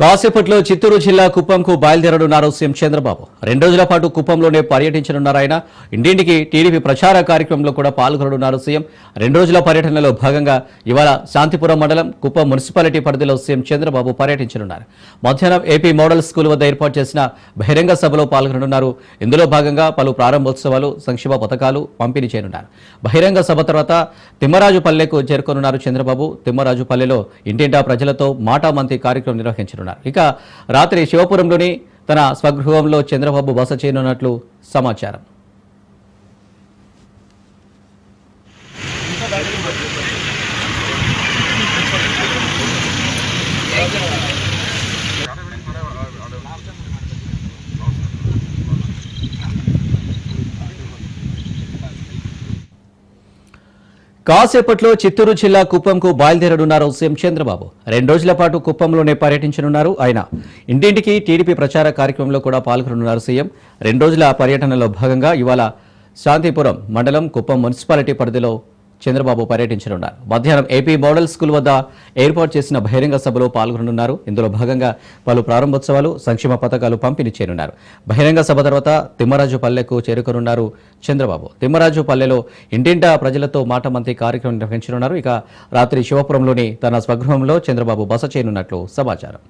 కాసేపట్లో చిత్తూరు జిల్లా కుప్పంకు బయలుదేరనున్నారు సీఎం చంద్రబాబు. రెండు రోజుల పాటు కుప్పంలోనే పర్యటించనున్నారు ఆయన. ఇంటింటికి టీడీపీ ప్రచార కార్యక్రమంలో కూడా పాల్గొననున్నారు సీఎం. రెండు రోజుల పర్యటనలో భాగంగా ఇవాళ శాంతిపురం మండలం కుప్పం మున్సిపాలిటీ పరిధిలో సీఎం చంద్రబాబు పర్యటించనున్నారు. మధ్యాహ్నం ఏపీ మోడల్ స్కూల్ వద్ద ఏర్పాటు చేసిన బహిరంగ సభలో పాల్గొననున్నారు. ఇందులో భాగంగా పలు ప్రారంభోత్సవాలు సంక్షేమ పథకాలు పంపిణీ చేయనున్నారు. బహిరంగ సభ తర్వాత తిమ్మరాజుపల్లెకు చేరుకోనున్నారు చంద్రబాబు. తిమ్మరాజుపల్లెలో ఇంటింటా ప్రజలతో మాటామంతి కార్యక్రమం నిర్వహించనున్నారు. ఇక రాత్రి శివపురంలోని తన స్వగృహంలో చంద్రబాబు బస చేయనున్నట్లు సమాచారం. కాసేపట్లో చిత్తూరు జిల్లా కుప్పంకు బయలుదేరనున్నారు సీఎం చంద్రబాబు. రెండు రోజుల పాటు కుప్పంలోనే పర్యటించనున్నారు ఆయన. ఇంటింటికి టీడీపీ ప్రచార కార్యక్రమంలో కూడా పాల్గొనున్నారు సీఎం. రెండు రోజుల పర్యటనలో భాగంగా ఇవాళ శాంతిపురం మండలం కుప్పం మున్సిపాలిటీ పరిధిలో చంద్రబాబు పర్యటించనున్నారు. మధ్యాహ్నం ఏపీ మోడల్ స్కూల్ వద్ద ఏర్పాటు చేసిన బహిరంగ సభలో పాల్గొననున్నారు. ఇందులో భాగంగా పలు ప్రారంభోత్సవాలు సంక్షేమ పథకాలు పంపిణీ చేయనున్నారు. బహిరంగ సభ తర్వాత తిమ్మరాజు పల్లెకు చేరుకోనున్నారు చంద్రబాబు. తిమ్మరాజు పల్లెలో ఇంటింటా ప్రజలతో మాట మంత్రి కార్యక్రమం నిర్వహించనున్నారు. ఇక రాత్రి శివపురంలోని తన స్వగృహంలో చంద్రబాబు బస చేయనున్నట్లు సమాచారం.